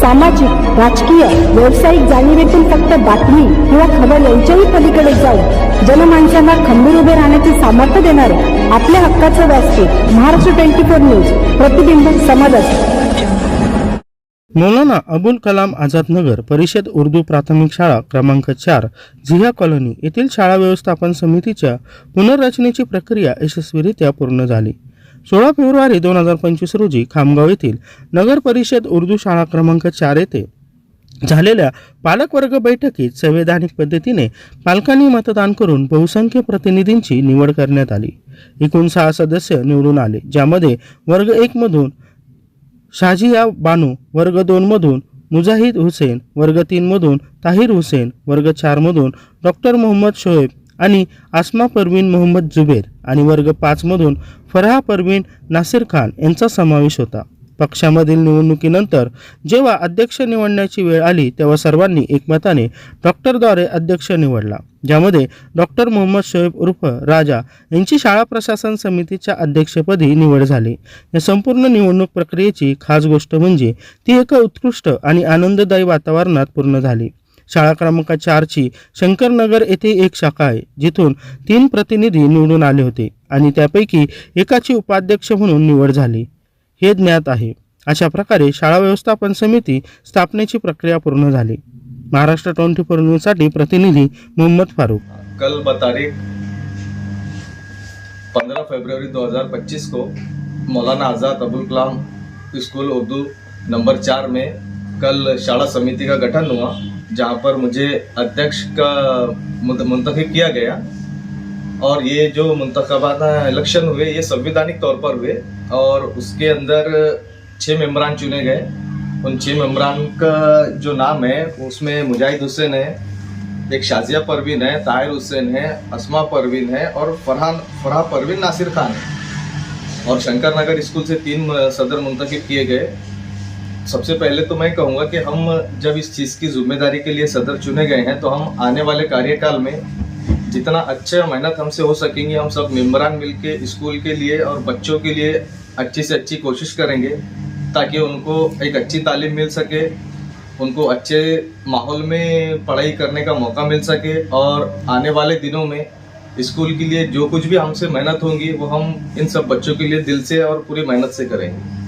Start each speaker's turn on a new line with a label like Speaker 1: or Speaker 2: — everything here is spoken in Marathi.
Speaker 1: सामाजिक राजकीय व्यावसायिक जाणीवेतून फक्त बातमी किंवा खबर यांच्याही पलीकडे जाऊन जनमानसांना खंबीर उभे राहण्याचे सामर्थ्य देणारे आपल्या हक्काचं व्यासपीठ महाराष्ट्र ट्वेंटी फोर न्यूज प्रतिबिंब समाजात
Speaker 2: मौलाना अबुल कलाम आझाद नगर परिषद उर्दू प्राथमिक शाळा क्रमांक चार झिया कॉलनी येथील शाळा व्यवस्थापन समितीच्या पुनर्रचनेची प्रक्रिया यशस्वीरित्या पूर्ण झाली. सोळा फेब्रुवारी दोन हजार पंचवीस रोजी खामगाव येथील नगर परिषद उर्दू शाळा क्रमांक चार येथे झालेल्या पालकवर्ग बैठकीत संवैधानिक पद्धतीने पालकांनी मतदान करून बहुसंख्य प्रतिनिधींची निवड करण्यात आली. एकूण सहा सदस्य निवडून आले ज्यामध्ये वर्ग एकमधून शाजिया बानू वर्ग दोनमधून मुजाहिद हुसेन वर्ग तीनमधून ताहिर हुसेन वर्ग चारमधून डॉक्टर मोहम्मद शोएब आणि आसमा परवीन मोहम्मद जुबेर आणि वर्ग पाचमधून फरहा परवीन नासिर खान यांचा समावेश होता. पक्षामधील निवडणुकीनंतर जेव्हा अध्यक्ष निवडण्याची वेळ आली तेव्हा सर्वांनी एकमताने डॉक्टरद्वारे अध्यक्ष निवडला. ज्यामध्ये डॉक्टर मोहम्मद शोएब उर्फ राजा यांची शाळा प्रशासन समितीच्या अध्यक्षपदी निवड झाली. या संपूर्ण निवडणूक प्रक्रियेची खास गोष्ट म्हणजे ती एका उत्कृष्ट आणि आनंददायी वातावरणात पूर्ण झाली. शाळा क्रमांक चारची शंकरनगर येथे एक शाखा आहे जिथून तीन प्रतिनिधी निवडून आले होते आणि त्यापैकी एकाची उपाध्यक्ष म्हणून निवड झाली. हे ज्ञात आहे. अशा प्रकारे शाळा व्यवस्थापन समिती स्थापनेची प्रक्रिया पूर्ण झाली. महाराष्ट्र ट्वेंटी फोर न्यूजसाठी प्रतिनिधी मोहम्मद फारूक.
Speaker 3: कल बतारीख 15 फरवरी 2025 को मौलाना आज़ाद अबुल कलाम स्कूल उर्दू नंबर चार में कल शाला समिति का गठन हुआ। जहाँ पर मुझे अध्यक्ष का मुंत- मुंतखब किया गया। और ये जो मुंतखबात इलेक्शन हुए, ये संविधानिक तौर पर हुए और उसके अंदर छः मेम्बरान चुने गए। उन छः मेम्बरान का जो नाम है, उसमें मुजाहिद हुसैन है, एक शाजिया परवीन है, ताहिर हुसैन है, असमा परवीन है और फरहान, फरहा परवीन नासिर खान है। और शंकर नगर स्कूल से तीन सदर मुंतखब किए गए। सबसे पहले तो मैं कहूँगा कि हम जब इस चीज़ की ज़िम्मेदारी के लिए सदर चुने गए हैं तो हम आने वाले कार्यकाल में जितना अच्छे मेहनत हमसे हो सकेंगे, हम सब मेम्बरान मिलके स्कूल के लिए और बच्चों के लिए अच्छी से अच्छी कोशिश करेंगे ताकि उनको एक अच्छी तालीम मिल सके, उनको अच्छे माहौल में पढ़ाई करने का मौका मिल सके और आने वाले दिनों में स्कूल के लिए जो कुछ भी हमसे मेहनत होंगी, वो हम इन सब बच्चों के लिए दिल से और पूरी मेहनत से करेंगे।